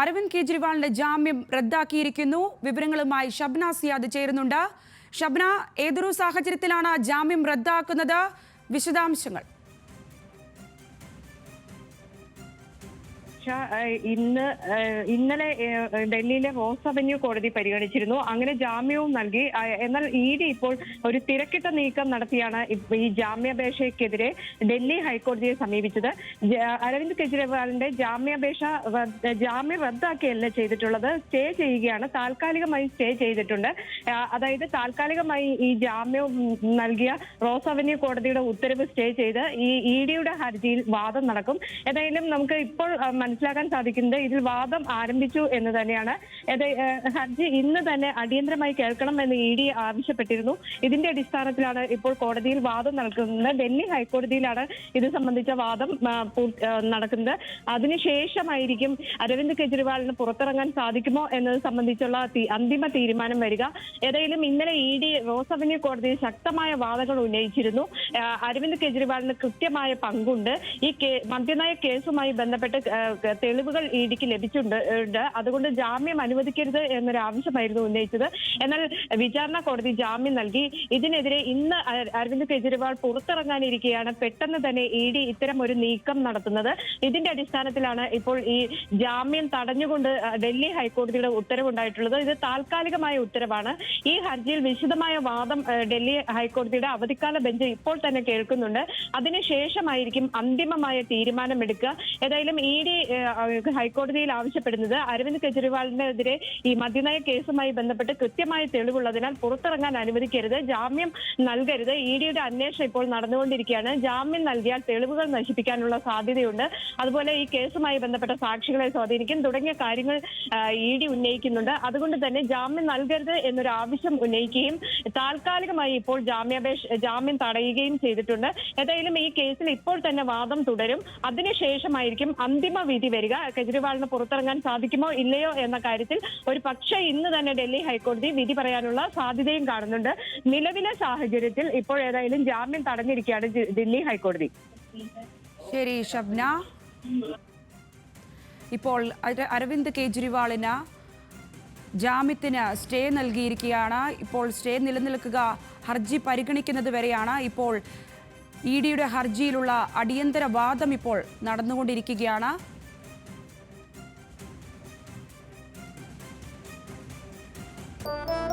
അരവിന്ദ് കെജ്രിവാളിന്റെ ജാമ്യം റദ്ദാക്കിയിരിക്കുന്നു. വിവരങ്ങളുമായി ഷബ്ന സിയാദ് ചേരുന്നുണ്ട്. ഷബ്ന ഏതൊരു സാഹചര്യത്തിലാണ് ജാമ്യം റദ്ദാക്കുന്നത്? വിശദാംശങ്ങൾ. ഷാ, ഏഹ് ഇന്ന് ഇന്നലെ ഡൽഹിയിലെ റോസ് അവന്യൂ കോടതി പരിഗണിച്ചിരുന്നു. അങ്ങനെ ജാമ്യവും നൽകി. എന്നാൽ ഇ ഡി ഇപ്പോൾ ഒരു തിരക്കിട്ട നീക്കം നടത്തിയാണ് ഈ ജാമ്യാപേക്ഷയ്ക്കെതിരെ ഡൽഹി ഹൈക്കോടതിയെ സമീപിച്ചത്. അരവിന്ദ് കെജ്രിവാളിന്റെ ജാമ്യാപേക്ഷ ജാമ്യം റദ്ദാക്കിയല്ല ചെയ്തിട്ടുള്ളത്. സ്റ്റേ ചെയ്യുകയാണ്. താൽക്കാലികമായി സ്റ്റേ ചെയ്തിട്ടുണ്ട്. അതായത് താൽക്കാലികമായി ഈ ജാമ്യം നൽകിയ റോസ് അവന്യൂ കോടതിയുടെ ഉത്തരവ് സ്റ്റേ ചെയ്ത് ഈ ഇ ഡിയുടെ ഹർജിയിൽ വാദം നടക്കും. ഏതായാലും നമുക്ക് ഇപ്പോൾ മനസ്സിലാക്കാൻ സാധിക്കുന്നത് ഇതിൽ വാദം ആരംഭിച്ചു എന്ന് തന്നെയാണ്. ഹർജി ഇന്ന് തന്നെ അടിയന്തരമായി കേൾക്കണം എന്ന് ഇ ഡി ആവശ്യപ്പെട്ടിരുന്നു. ഇതിന്റെ അടിസ്ഥാനത്തിലാണ് ഇപ്പോൾ കോടതിയിൽ വാദം നടക്കുന്നത്. ഡൽഹി ഹൈക്കോടതിയിലാണ് ഇത് സംബന്ധിച്ച വാദം നടക്കുന്നത്. അതിനുശേഷമായിരിക്കും അരവിന്ദ് കെജ്രിവാളിന് പുറത്തിറങ്ങാൻ സാധിക്കുമോ എന്നത് സംബന്ധിച്ചുള്ള അന്തിമ തീരുമാനം വരിക. ഏതായാലും ഇന്നലെ ഇ ഡി റോസ് അവന്യൂ കോടതിയിൽ ശക്തമായ വാദങ്ങൾ ഉന്നയിച്ചിരുന്നു. അരവിന്ദ് കെജ്രിവാളിന് കൃത്യമായ പങ്കുണ്ട്. ഈ മദ്യനയ കേസുമായി ബന്ധപ്പെട്ട് ആ, തെളിവുകൾ ഇ ഡിക്ക് ലഭിച്ചിട്ടുണ്ട് അതുകൊണ്ട് ജാമ്യം അനുവദിക്കരുത് എന്നൊരു ആവശ്യമായിരുന്നു ഉന്നയിച്ചത്. എന്നാൽ വിചാരണ കോടതി ജാമ്യം നൽകി. ഇതിനെതിരെ ഇന്ന് അരവിന്ദ് കെജ്രിവാൾ പുറത്തിറങ്ങാനിരിക്കുകയാണ് പെട്ടെന്ന് തന്നെ ഇ ഡി ഇത്തരം ഒരു നീക്കം നടത്തുന്നത്. ഇതിന്റെ അടിസ്ഥാനത്തിലാണ് ഇപ്പോൾ ഈ ജാമ്യം തടഞ്ഞുകൊണ്ട് ഡൽഹി ഹൈക്കോടതിയുടെ ഉത്തരവുണ്ടായിട്ടുള്ളത്. ഇത് താൽക്കാലികമായ ഉത്തരവാണ്. ഈ ഹർജിയിൽ വിശദമായ വാദം ഡൽഹി ഹൈക്കോടതിയുടെ അവധിക്കാല ബെഞ്ച് ഇപ്പോൾ തന്നെ കേൾക്കുന്നുണ്ട്. അതിനുശേഷമായിരിക്കും അന്തിമമായ തീരുമാനമെടുക്കുക. ഏതായാലും ഇ ഡി ഹൈക്കോടതിയിൽ ആവശ്യപ്പെടുന്നത് അരവിന്ദ് കെജ്രിവാളിനെതിരെ ഈ മദ്യനയ കേസുമായി ബന്ധപ്പെട്ട് കൃത്യമായ തെളിവുള്ളതിനാൽ പുറത്തിറങ്ങാൻ അനുവദിക്കരുത് ജാമ്യം നൽകരുത്. ഇ ഡിയുടെ അന്വേഷണം ഇപ്പോൾ നടന്നുകൊണ്ടിരിക്കുകയാണ്. ജാമ്യം നൽകിയാൽ തെളിവുകൾ നശിപ്പിക്കാനുള്ള സാധ്യതയുണ്ട്. അതുപോലെ ഈ കേസുമായി ബന്ധപ്പെട്ട സാക്ഷികളെ സ്വാധീനിക്കും. തുടങ്ങിയ കാര്യങ്ങൾ ഇ ഡി ഉന്നയിക്കുന്നുണ്ട്. അതുകൊണ്ട് തന്നെ ജാമ്യം നൽകരുത് എന്നൊരു ആവശ്യം ഉന്നയിക്കുകയും താൽക്കാലികമായി ഇപ്പോൾ ജാമ്യാപേക്ഷ ജാമ്യം തടയുകയും ചെയ്തിട്ടുണ്ട്. ഏതായാലും ഈ കേസിൽ ഇപ്പോൾ തന്നെ വാദം തുടരും. അതിനുശേഷമായിരിക്കും അന്തിമ വിധി വരിക. കെജ്രിവാളിന് പുറത്തിറങ്ങാൻ സാധിക്കുമോ ഇല്ലയോ എന്ന കാര്യത്തിൽ ഒരു പക്ഷേ ഇന്ന് തന്നെ ഡൽഹി ഹൈക്കോടതി വിധി പറയാനുള്ള സാധ്യതയും കാണുന്നുണ്ട്. നിലവിലെ സാഹചര്യത്തിൽ ഇപ്പോൾ ഏതായാലും ജാമ്യം തടഞ്ഞിരിക്കുകയാണ് ഡൽഹി ഹൈക്കോടതി. ശരി ഷബ്ന. ഇപ്പോൾ അര- അരവിന്ദ് കെജ്രിവാളിന് ജാമ്യത്തിന് സ്റ്റേ നൽകിയിരിക്കുകയാണ്. ഇപ്പോൾ സ്റ്റേ നിലനിൽക്കുക ഹർജി പരിഗണിക്കുന്നത് വരെയാണ് ഇപ്പോൾ ഇ ഡിയുടെ ഹർജിയിലുള്ള അടിയന്തര വാദം ഇപ്പോൾ നടന്നുകൊണ്ടിരിക്കുകയാണ്. Bye.